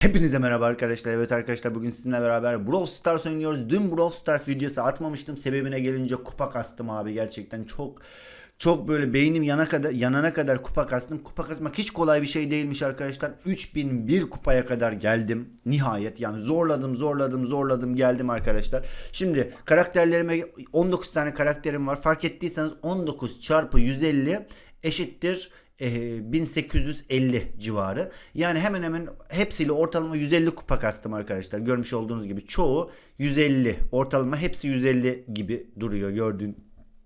Hepinize merhaba arkadaşlar. Evet arkadaşlar bugün sizinle beraber Brawl Stars oynuyoruz. Dün Brawl Stars videosu atmamıştım. Sebebine gelince kupa kastım abi. Gerçekten çok çok böyle beynim yana kadar yanana kadar kupa kastım. Kupa kasmak hiç kolay bir şey değilmiş arkadaşlar. 3001 kupaya kadar geldim. Nihayet yani zorladım zorladım zorladım geldim arkadaşlar. Şimdi karakterlerime 19 tane karakterim var. Fark ettiyseniz 19 çarpı 150 eşittir e, 1850 civarı. Yani hemen hemen hepsiyle ortalama 150 kupa kastım arkadaşlar. Görmüş olduğunuz gibi çoğu 150. Ortalama hepsi 150 gibi duruyor gördüğün,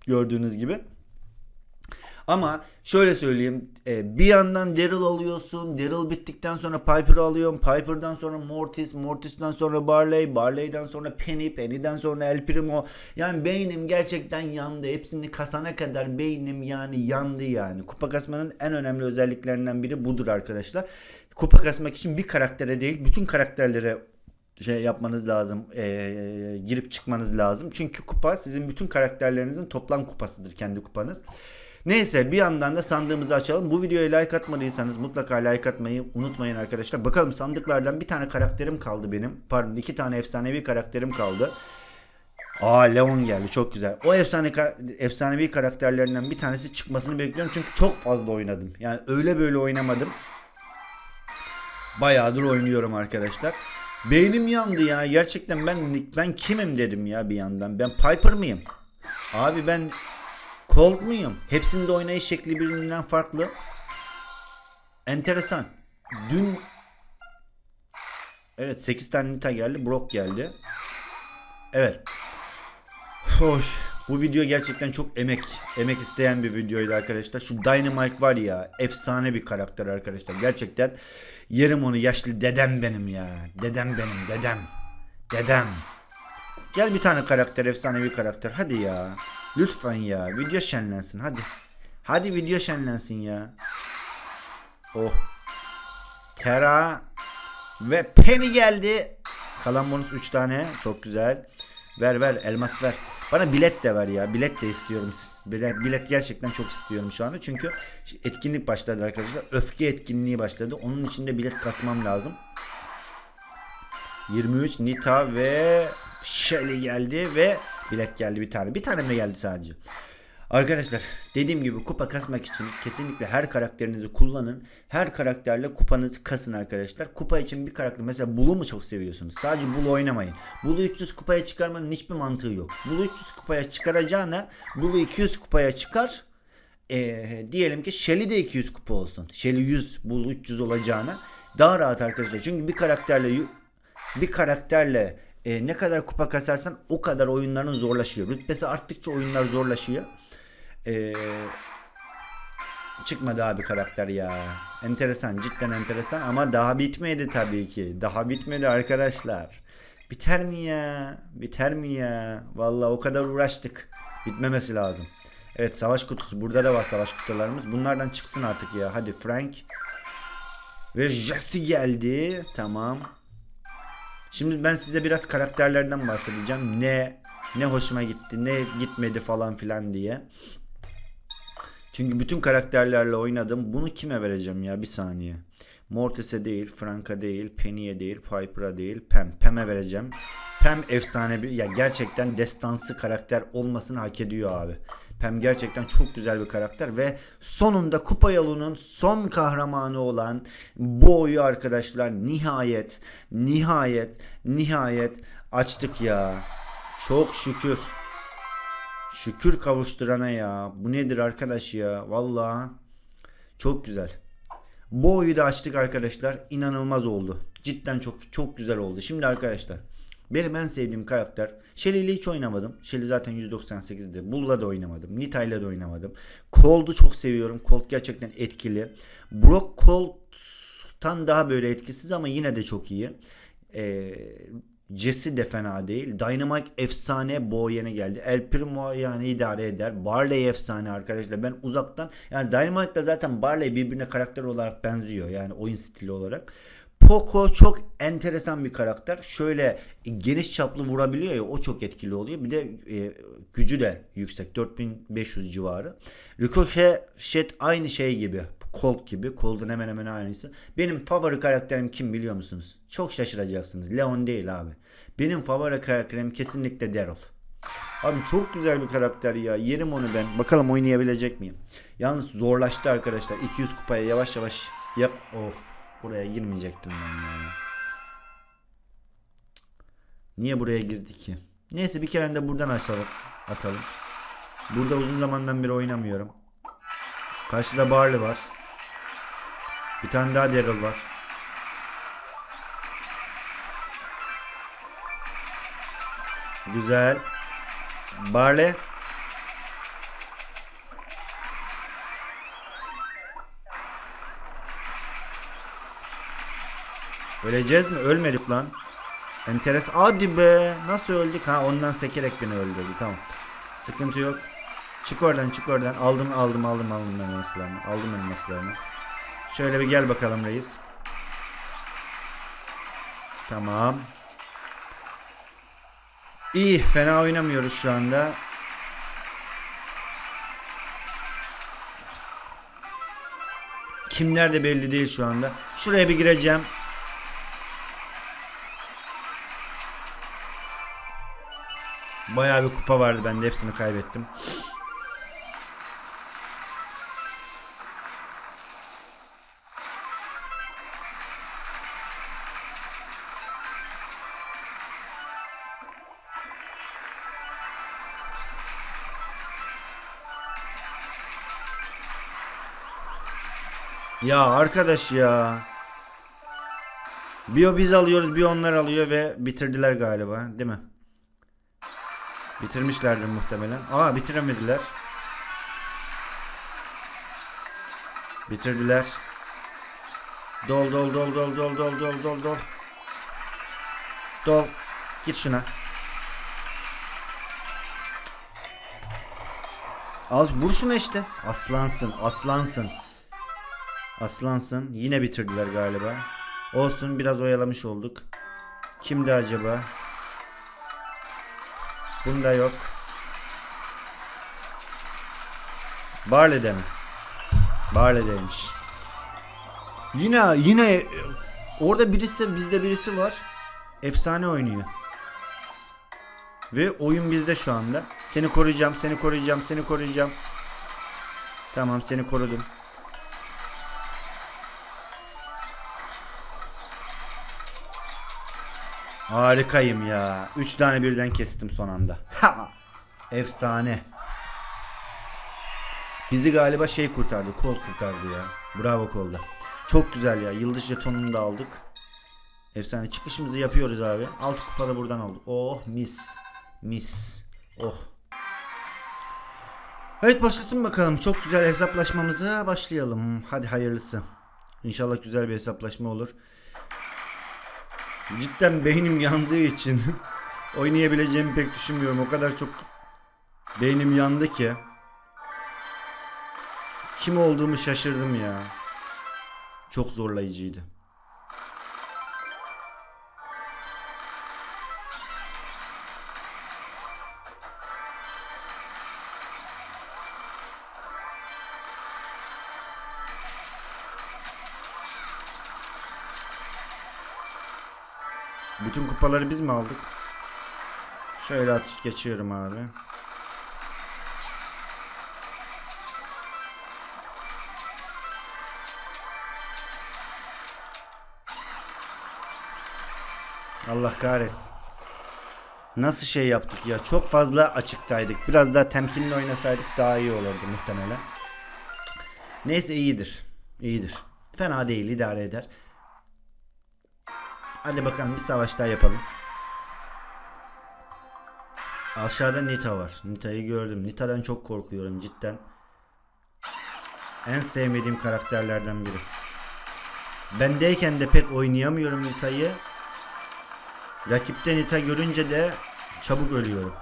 gördüğünüz gibi. Ama şöyle söyleyeyim. e, bir yandan Daryl alıyorsun. Daryl bittikten sonra Piper'ı alıyorum. Piper'dan sonra Mortis. Mortis'ten sonra Barley. Barley'den sonra Penny. Penny'den sonra El Primo. Yani beynim gerçekten yandı. Hepsini kasana kadar beynim yani yandı yani. Kupa kasmanın en önemli özelliklerinden biri budur arkadaşlar. Kupa kasmak için bir karaktere değil bütün karakterlere şey yapmanız lazım. eee, girip çıkmanız lazım. Çünkü kupa sizin bütün karakterlerinizin toplam kupasıdır kendi kupanız. Neyse bir yandan da sandığımızı açalım. Bu videoya like atmadıysanız mutlaka like atmayı unutmayın arkadaşlar. Bakalım sandıklardan bir tane karakterim kaldı benim. Pardon iki tane efsanevi karakterim kaldı. Aa Leon geldi çok güzel. O efsane efsanevi karakterlerinden bir tanesi çıkmasını bekliyorum. Çünkü çok fazla oynadım. Yani öyle böyle oynamadım. Bayağıdır oynuyorum arkadaşlar. Beynim yandı ya. Gerçekten ben ben kimim dedim ya bir yandan. Ben Piper mıyım? Abi ben Colt muyum? Hepsinde oynayış şekli birbirinden farklı. Enteresan. Dün Evet 8 tane Nita geldi. Brock geldi. Evet. Hoş. Bu video gerçekten çok emek emek isteyen bir videoydu arkadaşlar. Şu Dynamite var ya efsane bir karakter arkadaşlar. Gerçekten yerim onu yaşlı dedem benim ya. Dedem benim dedem. Dedem. Gel bir tane karakter efsanevi karakter hadi ya. Lütfen ya video şenlensin hadi. Hadi video şenlensin ya. Oh. Tera ve Penny geldi. Kalan bonus 3 tane. Çok güzel. Ver ver elmas ver. Bana bilet de ver ya. Bilet de istiyorum. Bilet, bilet gerçekten çok istiyorum şu anda. Çünkü etkinlik başladı arkadaşlar. Öfke etkinliği başladı. Onun için de bilet kasmam lazım. 23 Nita ve Shelly geldi ve bilet geldi bir tane. Bir tane mi geldi sadece? Arkadaşlar dediğim gibi kupa kasmak için kesinlikle her karakterinizi kullanın. Her karakterle kupanızı kasın arkadaşlar. Kupa için bir karakter mesela Blue'u mu çok seviyorsunuz? Sadece Blue oynamayın. Blue'u 300 kupaya çıkarmanın hiçbir mantığı yok. Blue 300 kupaya çıkaracağına Blue 200 kupaya çıkar. Ee, diyelim ki Shelly de 200 kupa olsun. Shelly 100, Blue 300 olacağına daha rahat arkadaşlar. Çünkü bir karakterle bir karakterle e, ne kadar kupa kasarsan o kadar oyunların zorlaşıyor. Rütbesi arttıkça oyunlar zorlaşıyor. E, çıkmadı abi karakter ya. Enteresan cidden enteresan ama daha bitmedi tabii ki. Daha bitmedi arkadaşlar. Biter mi ya? Biter mi ya? Vallahi o kadar uğraştık. Bitmemesi lazım. Evet savaş kutusu. Burada da var savaş kutularımız. Bunlardan çıksın artık ya. Hadi Frank. Ve Jesse geldi. Tamam. Şimdi ben size biraz karakterlerden bahsedeceğim. Ne ne hoşuma gitti, ne gitmedi falan filan diye. Çünkü bütün karakterlerle oynadım. Bunu kime vereceğim ya? Bir saniye. Mortis'e değil, Frank'a değil, Penny'e değil, Piper'a değil, Pam. Pam'e vereceğim. Pam efsane bir ya gerçekten destansı karakter olmasını hak ediyor abi. Pam gerçekten çok güzel bir karakter ve sonunda kupa yolunun son kahramanı olan Bo'yu arkadaşlar nihayet nihayet nihayet açtık ya. Çok şükür. Şükür kavuşturana ya. Bu nedir arkadaş ya? Vallahi çok güzel. Bu oyu da açtık arkadaşlar. İnanılmaz oldu. Cidden çok çok güzel oldu. Şimdi arkadaşlar benim en sevdiğim karakter Shelly ile hiç oynamadım. Shelly zaten 198'de. Bull'la da oynamadım. Nita ile de oynamadım. Colt'u çok seviyorum. Colt gerçekten etkili. Brock Colt'tan daha böyle etkisiz ama yine de çok iyi. Ee, Jesse de fena değil. Dynamite efsane Bo geldi. El Primo yani idare eder. Barley efsane arkadaşlar. Ben uzaktan yani Dynamite'da zaten Barley birbirine karakter olarak benziyor. Yani oyun stili olarak. Poco çok enteresan bir karakter. Şöyle geniş çaplı vurabiliyor ya o çok etkili oluyor. Bir de e, gücü de yüksek. 4500 civarı. Ricochet aynı şey gibi. Colt gibi. Colt'un hemen hemen aynısı. Benim favori karakterim kim biliyor musunuz? Çok şaşıracaksınız. Leon değil abi. Benim favori karakterim kesinlikle Daryl. Abi çok güzel bir karakter ya. Yerim onu ben. Bakalım oynayabilecek miyim? Yalnız zorlaştı arkadaşlar. 200 kupaya yavaş yavaş yap. Of. Buraya girmeyecektim ben ya. Niye buraya girdik ki? Neyse bir kere de buradan açalım. Atalım. Burada uzun zamandan beri oynamıyorum. Karşıda Barley var. Bir tane daha Daryl var. Güzel. Barley. Öleceğiz mi? Ölmedik lan. Enteres. Hadi be. Nasıl öldük? Ha ondan sekerek beni öldürdü. Tamam. Sıkıntı yok. Çık oradan çık oradan. Aldım aldım aldım aldım elmaslarını. Aldım elmaslarını. Şöyle bir gel bakalım reis. Tamam. İyi. Fena oynamıyoruz şu anda. Kimler de belli değil şu anda. Şuraya bir gireceğim. Bayağı bir kupa vardı bende hepsini kaybettim. Ya arkadaş ya. Bir o biz alıyoruz bir onlar alıyor ve bitirdiler galiba değil mi? Bitirmişlerdir muhtemelen. Aa bitiremediler. Bitirdiler. Dol dol dol dol dol dol dol dol dol. Dol. Git şuna. Al vur şuna işte. Aslansın, aslansın. Aslansın. Yine bitirdiler galiba. Olsun biraz oyalamış olduk. Kimdi acaba? Bunda yok. Barley'de mi? Barley'deymiş. Yine yine orada birisi bizde birisi var. Efsane oynuyor. Ve oyun bizde şu anda. Seni koruyacağım, seni koruyacağım, seni koruyacağım. Tamam seni korudum. Harikayım ya. 3 tane birden kestim son anda. Ha! Efsane. Bizi galiba şey kurtardı. Kol kurtardı ya. Bravo kolda. Çok güzel ya. Yıldız jetonunu da aldık. Efsane. Çıkışımızı yapıyoruz abi. 6 kupada buradan aldık. Oh mis. Mis. Oh. Evet başlasın bakalım. Çok güzel hesaplaşmamıza başlayalım. Hadi hayırlısı. İnşallah güzel bir hesaplaşma olur. Cidden beynim yandığı için oynayabileceğimi pek düşünmüyorum. O kadar çok beynim yandı ki. Kim olduğumu şaşırdım ya. Çok zorlayıcıydı. Bütün kupaları biz mi aldık? Şöyle atıp geçiyorum abi. Allah kahretsin. Nasıl şey yaptık ya? Çok fazla açıktaydık. Biraz daha temkinli oynasaydık daha iyi olurdu muhtemelen. Neyse iyidir. İyidir. Fena değil idare eder. Hadi bakalım bir savaş daha yapalım. Aşağıda Nita var. Nita'yı gördüm. Nita'dan çok korkuyorum cidden. En sevmediğim karakterlerden biri. Bendeyken de pek oynayamıyorum Nita'yı. Rakipte Nita görünce de çabuk ölüyorum.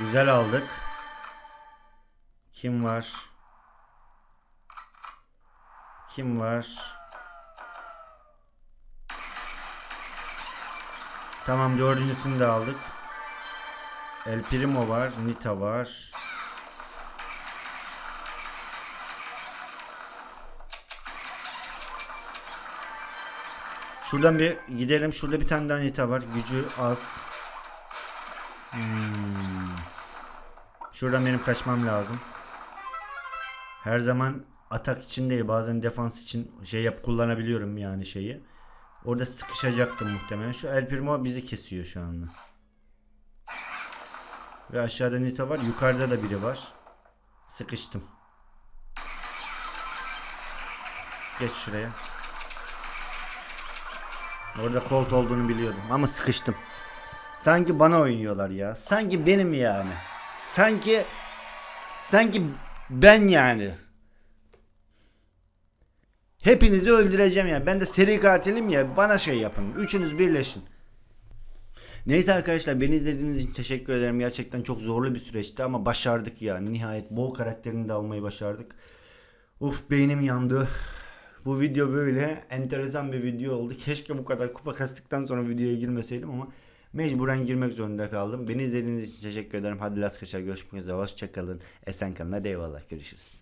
Güzel aldık. Kim var? Kim var? Tamam dördüncüsünü de aldık. El Primo var. Nita var. Şuradan bir gidelim. Şurada bir tane daha Nita var. Gücü az. Hmm. Şuradan benim kaçmam lazım. Her zaman atak için değil bazen defans için şey yap kullanabiliyorum yani şeyi. Orada sıkışacaktım muhtemelen. Şu El Primo bizi kesiyor şu anda. Ve aşağıda Nita var. Yukarıda da biri var. Sıkıştım. Geç şuraya. Orada Colt olduğunu biliyordum ama sıkıştım. Sanki bana oynuyorlar ya. Sanki benim yani. Sanki sanki ben yani. Hepinizi öldüreceğim ya. Ben de seri katilim ya. Bana şey yapın. Üçünüz birleşin. Neyse arkadaşlar beni izlediğiniz için teşekkür ederim. Gerçekten çok zorlu bir süreçti ama başardık ya. Nihayet bol karakterini de almayı başardık. Uf beynim yandı. Bu video böyle enteresan bir video oldu. Keşke bu kadar kupa kastıktan sonra videoya girmeseydim ama mecburen girmek zorunda kaldım. Beni izlediğiniz için teşekkür ederim. Hadi las kaşar görüşmek üzere. Hoşçakalın. Esen kalın. Hadi eyvallah. Görüşürüz.